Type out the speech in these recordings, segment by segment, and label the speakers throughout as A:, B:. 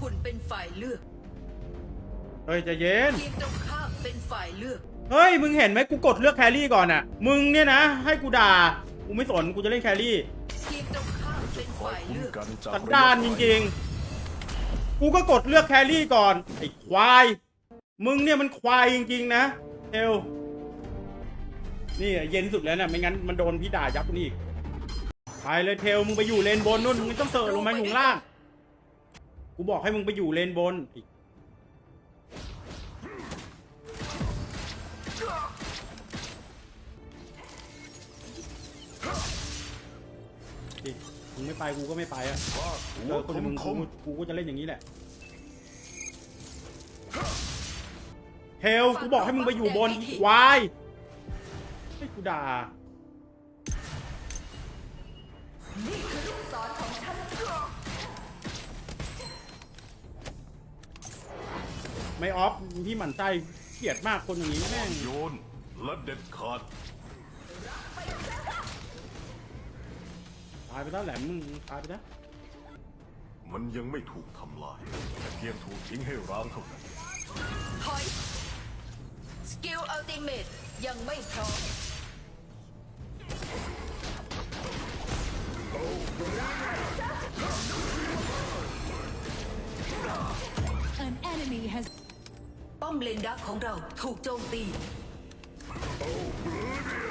A: คุณเป็นฝ่ายเลือก
B: เฮ้ยใจะเย็น
A: ทีมตรงข้ามเป็นฝ่ายเลือก
B: เฮ้ย มึงเห็นไหมกูกดเลือกแครี่ก่อนอะมึงเนี่ยนะ ให้กูด่า กูไม่สน กูจะเล่นแครี่
A: ทีมตรงข้ามเป็น
C: คอย
A: ฝ่าย
C: คุ้ม
A: เลือก
C: กันจาก
B: สันดานจริงๆ กูก็กดเลือกแครี่ก่อน ไอ้ควาย มึงเนี่ยมันควายจริงๆนะเทลนี่เย็นสุดแล้วนะไม่งั้นมันโดนพี่ด่ายับนี่อีกไปเลยเทลมึงไปอยู่เลนบนนู่นมึงไม่ต้องเสิร์ฟลงมาอยู่ข้างล่าง กูบอกให้มึงไปอยู่เลนบนไอ้นี่มึงไม่ไปกูก็ไม่ไปอะ
C: ฟาดหั
B: เอ
C: ว
B: อคน
C: ค
B: อย่าง
C: ม
B: มึง
C: ค
B: กู
C: ม
B: กูก็จะเล่นอย่างนี้แหละเทลกูบอกให้มึงไปอยู่บนอีควายให้กูด่า ไม่ออฟพี่หมั่นไส้เกลียดมากคนอย่างนี้แม่ง
C: โยนและเด็ดขาด
B: ตายไปแล้วแหลมมึงตายไปแล้ว
C: มันยังไม่ถูกทำลายแต่เพียงถูกทิ้งให้ร้างเท่านั้น
A: ถอยสกิลอัลติเมตยังไม่พร้อม
D: An enemy has
A: ป้อมเลนดักของเราถูกโจมตี
C: อ่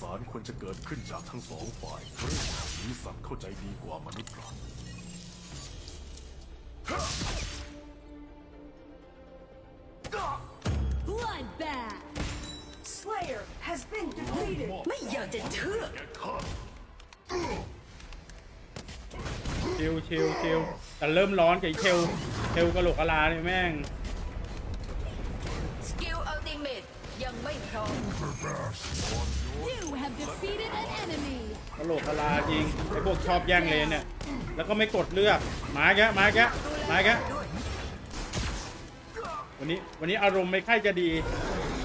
C: สารควรจะเกิดขึ้นจากทั้งสองฝ่ายเรื่องนี้สัตว์เข้าใจดีกว่ามนุษย์เรา
D: Bloodbath.
E: Slayer has been defeated.
A: ไม่อยากจะเชื่อ
B: ชิวชิวชิวแต่เริ่มร้อนกับไอ้เทลเทลกระโหลกกะลาเนี่ยแม่ง
A: สกิลอัลติเมตยังไม่พร้อม
D: You
B: กระโหลกกะลาจริงไอ้พวกชอบแย่งเลนเนี่ย แล้วก็ไม่กดเลือกมาแกะมาแกะมาแกะ
A: ด้วย
B: วันนี้วันนี้อารมณ์ไม่ค่อยจะดี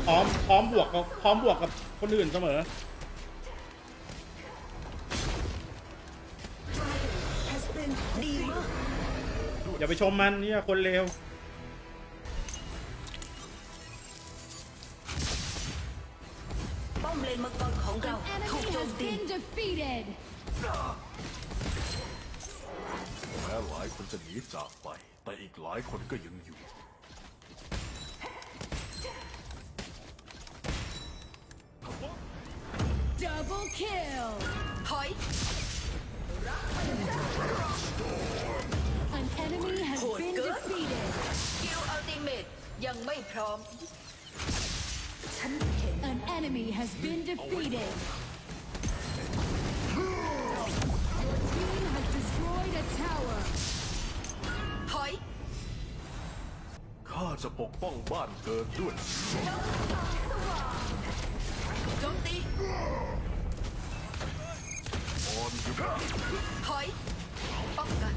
B: พร้อมพร้อมบวกกับพร้อมบวกกับคนอื่นเสมอ
E: Has been
A: ดีมาก
B: อย่าไปชมมันเนี่ยคนเลว
D: has
A: มตี
D: been defeated.
C: แม้หลายคนจะหนีจากไป แต่อีกหลายคนก็ยังอยู่
D: Double kill.
A: ถอย
D: An enemy has
A: Ôi,
D: been
A: cướp.
D: defeated.
A: สกิลอัลติเมตยังไม่พร้อม ฉันเห็น
D: An enemy has been defeated.
C: จะปกป้องบ้านเกิดด้วย
A: โจมตี
C: ออนโยน
A: ถอยป้องกัน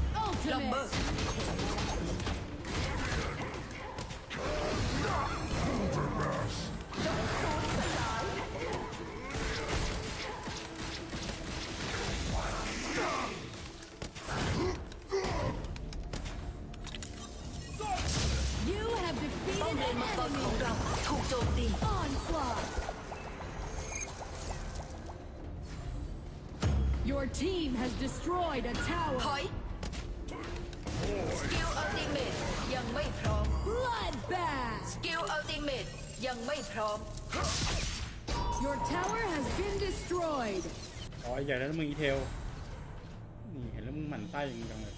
A: ลัมเบอร์
D: Your team has destroyed a
A: ถ
D: tower.
A: อยสกิลอัลติเมตยังไม่พร้อม
D: Bloodbath.
A: สกิลอัลติเมตยังไม่พร้อม
D: Your tower has been destroyed.
B: อ๋อใหญ่แล้วนะมึงอีเทล นี่เห็นแล้วมึงหมั่นไส้มึงจังเลย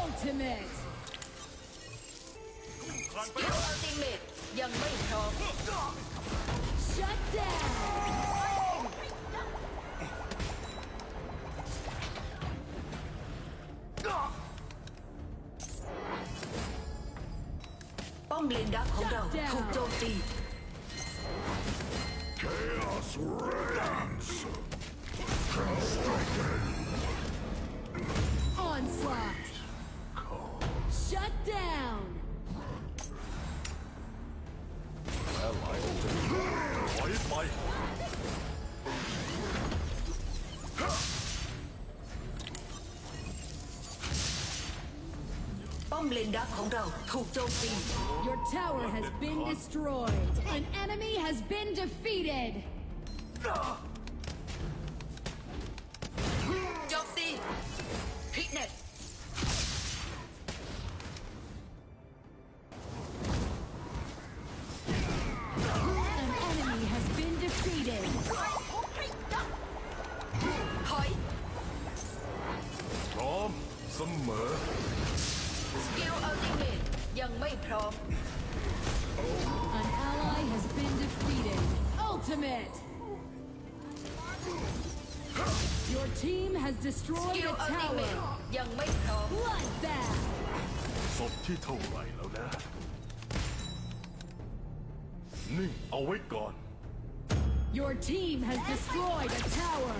D: Ultimate.
A: สกิลอัลติเมตยังไม่พร้อม
D: Shut down.
A: เลนดักของเราถูกโจมตี
D: Onslaught. Shut down.
C: และไหลออกจากถอยไป
A: ป้อมเลนดักของเราถูกโจมตี
D: Your tower has been destroyed. An enemy has been defeated.
A: โจมตีพิกเน็ต
D: Ultimate. Your team has
A: ส
D: destroyed
A: กิล
D: a
A: อัลติเมต
D: tower.
A: ยังไม่พร้อม
D: Bloodbath.
C: ศพที่เท่าไหร่แล้วนะ นิ่งเอาไว้ก่อน
D: Your team has destroyed a tower.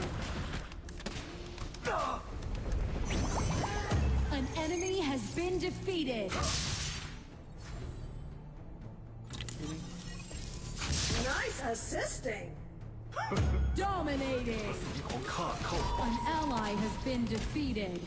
D: An enemy has been defeated.
E: Assisting.
D: Dominating. An ally has been defeated.